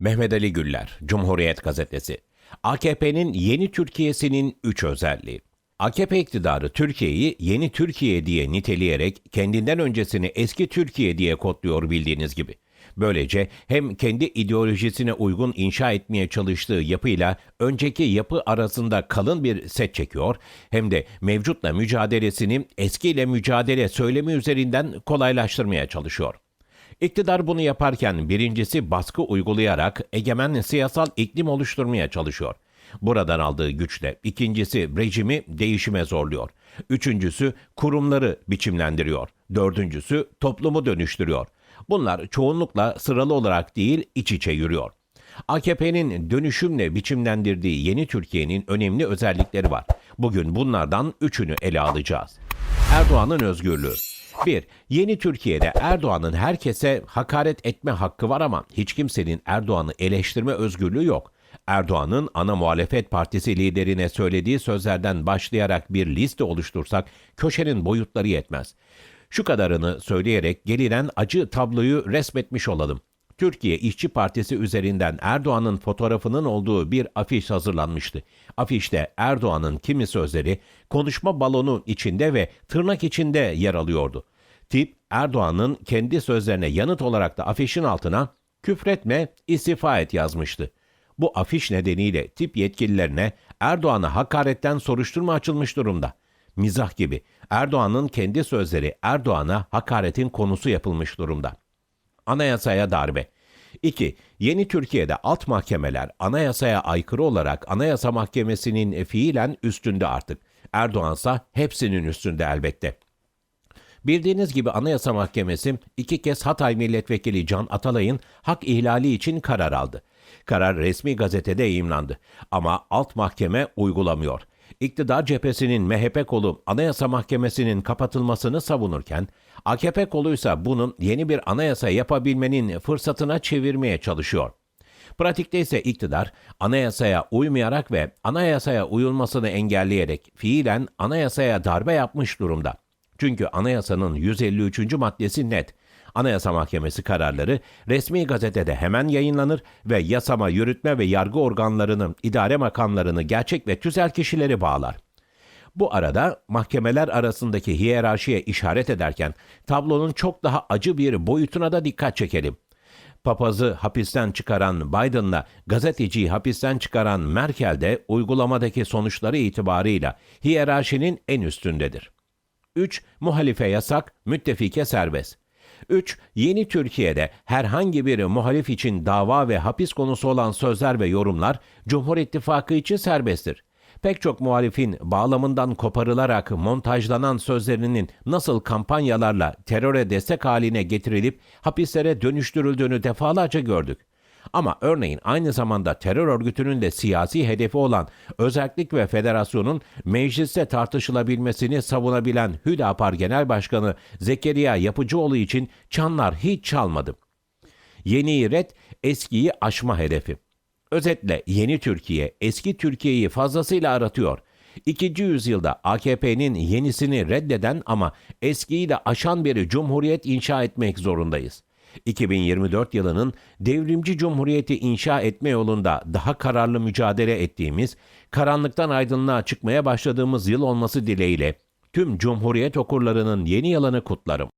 Mehmet Ali Güller, Cumhuriyet Gazetesi. AKP'nin yeni Türkiye'sinin üç özelliği. AKP iktidarı Türkiye'yi yeni Türkiye diye niteleyerek kendinden öncesini eski Türkiye diye kodluyor bildiğiniz gibi. Böylece hem kendi ideolojisine uygun inşa etmeye çalıştığı yapıyla önceki yapı arasında kalın bir set çekiyor hem de mevcutla mücadelesini eskiyle mücadele söylemi üzerinden kolaylaştırmaya çalışıyor. İktidar bunu yaparken birincisi baskı uygulayarak egemen siyasal iklim oluşturmaya çalışıyor. Buradan aldığı güçle ikincisi rejimi değişime zorluyor. Üçüncüsü kurumları biçimlendiriyor. Dördüncüsü toplumu dönüştürüyor. Bunlar çoğunlukla sıralı olarak değil iç içe yürüyor. AKP'nin dönüşümle biçimlendirdiği yeni Türkiye'nin önemli özellikleri var. Bugün bunlardan üçünü ele alacağız. Erdoğan'ın özgürlüğü. 1. Yeni Türkiye'de Erdoğan'ın herkese hakaret etme hakkı var ama hiç kimsenin Erdoğan'ı eleştirme özgürlüğü yok. Erdoğan'ın ana muhalefet partisi liderine söylediği sözlerden başlayarak bir liste oluştursak köşenin boyutları yetmez. Şu kadarını söyleyerek gelinen acı tabloyu resmetmiş olalım. Türkiye İşçi Partisi üzerinden Erdoğan'ın fotoğrafının olduğu bir afiş hazırlanmıştı. Afişte Erdoğan'ın kimi sözleri konuşma balonu içinde ve tırnak içinde yer alıyordu. Tip Erdoğan'ın kendi sözlerine yanıt olarak da afişin altına küfretme, istifa et yazmıştı. Bu afiş nedeniyle tip yetkililerine Erdoğan'a hakaretten soruşturma açılmış durumda. Mizah gibi Erdoğan'ın kendi sözleri Erdoğan'a hakaretin konusu yapılmış durumda. Anayasaya darbe. 2. Yeni Türkiye'de alt mahkemeler anayasaya aykırı olarak Anayasa Mahkemesi'nin fiilen üstünde artık. Erdoğansa hepsinin üstünde elbette. Bildiğiniz gibi Anayasa Mahkemesi iki kez Hatay Milletvekili Can Atalay'ın hak ihlali için karar aldı. Karar resmi gazetede yayımlandı ama alt mahkeme uygulamıyor. İktidar cephesinin MHP kolu Anayasa Mahkemesi'nin kapatılmasını savunurken, AKP koluysa bunun yeni bir anayasa yapabilmenin fırsatına çevirmeye çalışıyor. Pratikte ise iktidar anayasaya uymayarak ve anayasaya uyulmasını engelleyerek fiilen anayasaya darbe yapmış durumda. Çünkü anayasanın 153. maddesi net. Anayasa Mahkemesi kararları resmi gazetede hemen yayınlanır ve yasama, yürütme ve yargı organlarını, idare makamlarını, gerçek ve tüzel kişileri bağlar. Bu arada mahkemeler arasındaki hiyerarşiye işaret ederken tablonun çok daha acı bir boyutuna da dikkat çekelim. Papazı hapisten çıkaran Biden'la gazeteciyi hapisten çıkaran Merkel de uygulamadaki sonuçları itibarıyla hiyerarşinin en üstündedir. 3. Muhalife yasak, müttefike serbest. 3. Yeni Türkiye'de herhangi bir muhalif için dava ve hapis konusu olan sözler ve yorumlar Cumhur İttifakı için serbesttir. Pek çok muhalifin bağlamından koparılarak montajlanan sözlerinin nasıl kampanyalarla teröre destek haline getirilip hapislere dönüştürüldüğünü defalarca gördük. Ama örneğin aynı zamanda terör örgütünün de siyasi hedefi olan özellik ve federasyonun mecliste tartışılabilmesini savunabilen Hüdapar Genel Başkanı Zekeriya Yapıcıoğlu için çanlar hiç çalmadı. Yeniyi red, eskiyi aşma hedefi. Özetle yeni Türkiye eski Türkiye'yi fazlasıyla aratıyor. İkinci yüzyılda AKP'nin yenisini reddeden ama eskiyi de aşan bir cumhuriyet inşa etmek zorundayız. 2024 yılının devrimci cumhuriyeti inşa etme yolunda daha kararlı mücadele ettiğimiz, karanlıktan aydınlığa çıkmaya başladığımız yıl olması dileğiyle tüm cumhuriyet okurlarının yeni yılını kutlarım.